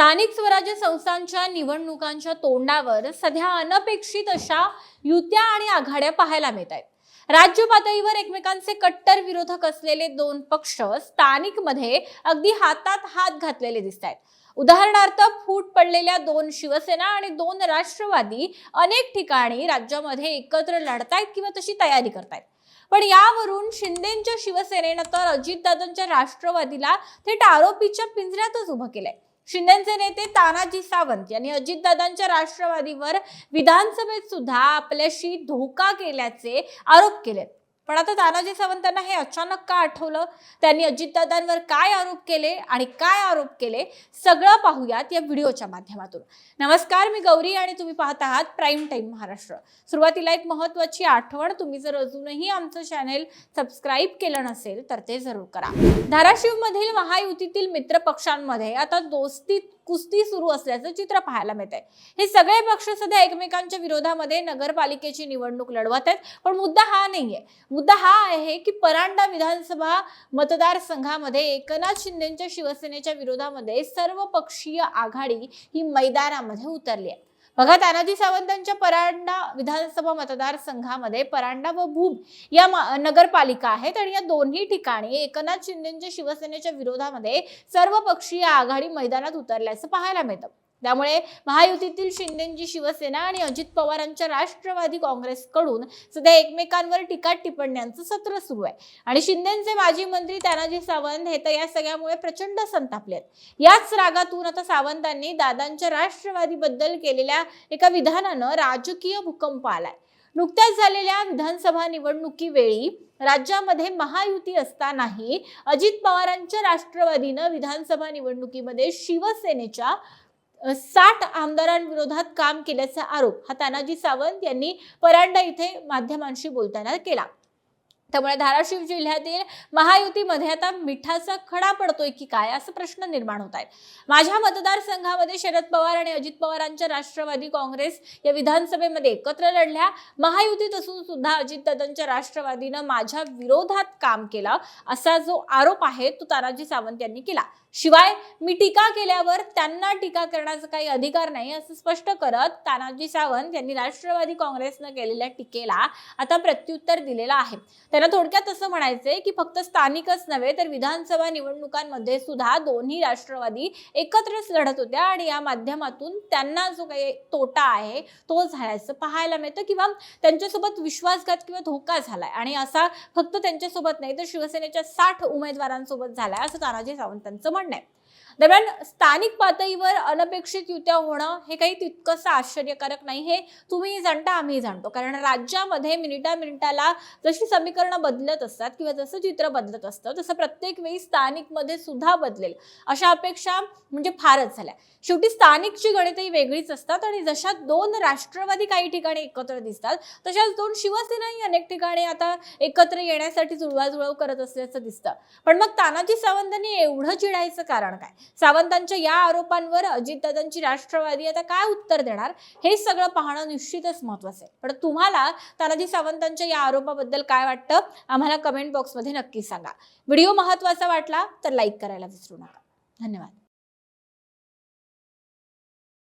स्थानिक स्वराज्य संस्थांच्या निवडणुकांच्या तोंडावर सध्या अनपेक्षित अशा युत्या आणि आघाड्या पाहायला मिळत आहेत. राज्य पातळीवर एकमेकांचे कट्टर विरोधक असलेले दोन पक्ष स्थानिकमध्ये अगदी हातात हात घातलेले दिसत आहेत. उदाहरणार्थ फूट पडलेल्या दोन शिवसेना आणि दोन राष्ट्रवादी अनेक ठिकाणी राज्यामध्ये एकत्र लढतायत किंवा तशी तयारी करतायत पण यावरून शिंदेच्या शिवसेनेनं तर अजितदादांच्या राष्ट्रवादीला थेट आरोपीच्या पिंजऱ्यातच उभं केलंय. शिंदेचे नेते तानाजी सावंत यांनी अजितदादांच्या राष्ट्रवादीवर विधानसभेत सुद्धा आपल्याशी धोका केल्याचे आरोप केलेत. पण आता तानाजी सावंतांना हे अचानक का आठवलं? त्यांनी अजितदादांवर काय आरोप केले आणि काय आरोप केले? सगळं पाहूयात या व्हिडिओच्या माध्यमातून. नमस्कार मी गौरी आणि तुम्ही पाहत आहात प्राईम टाईम महाराष्ट्र. सुरुवातीला एक महत्वाची आठवण तुम्ही जर अजूनही आमचं चॅनेल सबस्क्राईब केलं नसेल तर ते जरूर करा. धाराशिवमधील महायुतीतील मित्र पक्षांमध्ये आता दोस्ती कुस्ती सुरू असल्याचं चित्र पाहायला मिळत आहे हे सगळे पक्ष सध्या एकमेकांच्या विरोधामध्ये नगरपालिकेची निवडणूक लढवत आहेत. पण मुद्दा हा नाहीये. मुद्दा हा आहे की परांडा विधानसभा मतदारसंघामध्ये एकनाथ शिंदेच्या शिवसेनेच्या विरोधामध्ये सर्व पक्षीय आघाडी ही मैदानामध्ये उतरली आहे. बघा तानाजी सावंतांच्या परांडा विधानसभा मतदारसंघामध्ये परांडा व भूम या नगरपालिका आहेत आणि या दोन्ही ठिकाणी एकनाथ शिंदेच्या शिवसेनेच्या विरोधामध्ये सर्व पक्षीय आघाडी मैदानात उतरल्याचं पाहायला मिळतं. त्यामुळे महायुतीतील शिंदेची शिवसेना आणि अजित पवारांच्या राष्ट्रवादी काँग्रेसकडून सध्या एकमेकांवर टीका टिप्पण्यांचं सत्र सुरू आहे. आणि शिंदेचे माजी मंत्री तानाजी सावंत हे तर या सगळ्यामुळे प्रचंड संतापले आहेत. याच रागातून आता सावंतांनी दादांच्या राष्ट्रवादीबद्दल केलेल्या एका विधानानं राजकीय भूकंप आलाय. नुकत्याच झालेल्या विधानसभा निवडणुकीवेळी राज्यामध्ये महायुती असतानाही अजित पवारांच्या राष्ट्रवादीनं विधानसभा निवडणुकीमध्ये शिवसेनेच्या साठ आमदारांविरोधात काम केल्याचा आरोप हा तानाजी सावंत यांनी परांडा इथे माध्यमांशी बोलताना केला. त्यामुळे धाराशिव जिल्ह्यातील महायुतीमध्ये आता मिठाचा खडा पडतोय की काय असा प्रश्न निर्माण होत आहे. माझ्या मतदारसंघामध्ये शरद पवार आणि अजित पवारांच्या राष्ट्रवादी काँग्रेस या विधानसभेमध्ये एकत्र लढल्या. महायुतीत असून सुद्धा अजितदादांच्या राष्ट्रवादीनं माझ्या विरोधात काम केलं असा जो आरोप आहे तो तानाजी सावंत यांनी केला. शिवाय मी टीका केल्यावर त्यांना टीका करण्याचा काही अधिकार नाही असं स्पष्ट करत तानाजी सावंत यांनी राष्ट्रवादी काँग्रेसनं केलेल्या टीकेला आता प्रत्युत्तर दिलेलं आहे. तर त्यांना थोडक्यात असं म्हणायचंय की फक्त स्थानिकच नव्हे तर विधानसभा निवडणुकांमध्ये सुद्धा दोन्ही राष्ट्रवादी एकत्रच लढत होत्या आणि या माध्यमातून त्यांना जो काही तोटा आहे तो झाल्याचं पाहायला मिळतं किंवा त्यांच्यासोबत विश्वासघात किंवा धोका झालाय. आणि असा फक्त त्यांच्यासोबत नाही तर शिवसेनेच्या साठ उमेदवारांसोबत झालाय असं तानाजी सावंतांचं म्हणणं आहे. दरम्यान स्थानिक पातळीवर अनपेक्षित युत्या होणं हे काही तितकंसं आश्चर्यकारक नाही हे तुम्ही जाणता आम्ही जाणतो. कारण राज्यामध्ये मिनिटा मिनिटाला जशी समीकरणं बदलत असतात किंवा जसं चित्र बदलत असतं तसं प्रत्येक वेळी स्थानिकमध्ये सुद्धा बदलेल. अशा अपेक्षा म्हणजे फारच झाल्या. शेवटी स्थानिकची गणितही वेगळीच असतात आणि जशा दोन राष्ट्रवादी काही ठिकाणी एकत्र दिसतात तशाच दोन शिवसेनाही अनेक ठिकाणी आता एकत्र येण्यासाठी जुळवाजुळव करत असल्याचं दिसतं. पण मग तानाजी सावंतांनी एवढं चिडायचं कारण काय? सावंतांच्या या आरोपांवर अजितदादांची राष्ट्रवादी आता काय उत्तर देणार? हे सगळं पाहणं निश्चितच महत्वाचं आहे. पण तुम्हाला तानाजी सावंतांच्या या आरोपाबद्दल काय वाटतं? आम्हाला कमेंट बॉक्समध्ये नक्की सांगा. व्हिडिओ महत्त्वाचा वाटला तर लाईक करायला विसरू नका. धन्यवाद.